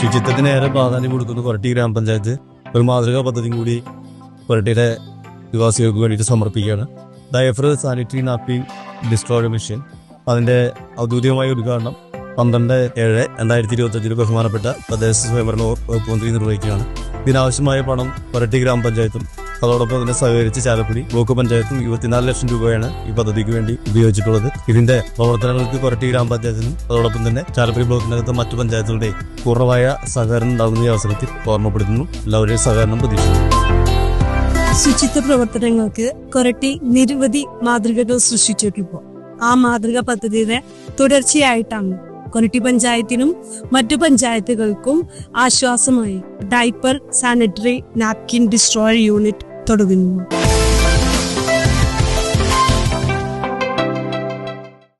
ശുചിത്വത്തിന് ഏറെ പ്രാധാന്യം കൊടുക്കുന്ന കൊരട്ടി ഗ്രാമപഞ്ചായത്ത്. ഒരു മാതൃകാ പദ്ധതിയും കൂടി കൊരട്ടിയുടെ നിവാസികൾക്ക് വേണ്ടിയിട്ട് സമർപ്പിക്കുകയാണ്. Diaper sanitary napkin destroyer machine അതിന്റെ ഔദ്യോഗികമായ ഉദ്ഘാടനം പന്ത്രണ്ട് ഏഴ് രണ്ടായിരത്തി ഇരുപത്തഞ്ചിൽ ബഹുമാനപ്പെട്ട തദ്ദേശ സ്വയംഭരണ വകുപ്പ് മന്ത്രി നിർവഹിക്കുകയാണ്. ഇതിനാവശ്യമായ പണം കൊരട്ടി ഗ്രാമപഞ്ചായത്തും അതോടൊപ്പം തന്നെ സഹകരിച്ച് ചാലക്കുടി ബ്ലോക്ക് പഞ്ചായത്തും ഇരുപത്തിനാല് ലക്ഷം രൂപയാണ് ഈ പദ്ധതിക്ക് വേണ്ടി ഉപയോഗിച്ചിട്ടുള്ളത്. ഇതിന്റെ പ്രവർത്തനങ്ങൾക്ക് കൊരട്ടി ഗ്രാമപഞ്ചായത്തിനും അതോടൊപ്പം തന്നെ ചാലക്കുടി ബ്ലോക്കിനകത്ത് മറ്റു പഞ്ചായത്തുകളുടെയും കുറവായ സഹകരണം ഉണ്ടാകുന്ന ഈ അവസരത്തിൽ ഓർമ്മപ്പെടുത്തുന്നു. എല്ലാവരുടെയും സഹകരണം പ്രതീക്ഷിക്കുന്നു. ശുചിത്വ പ്രവർത്തനങ്ങൾക്ക് കൊരട്ടി നിരവധി മാതൃകകൾ സൃഷ്ടിച്ചിട്ടുണ്ട് ആ മാതൃക പദ്ധതിയുടെ തുടർച്ചയായിട്ടാണ് കൊരട്ടി പഞ്ചായത്തിനും മറ്റു പഞ്ചായത്തുകൾക്കും ആശ്വാസമായി diaper sanitary napkin destroyer unit തുടങ്ങുന്നു.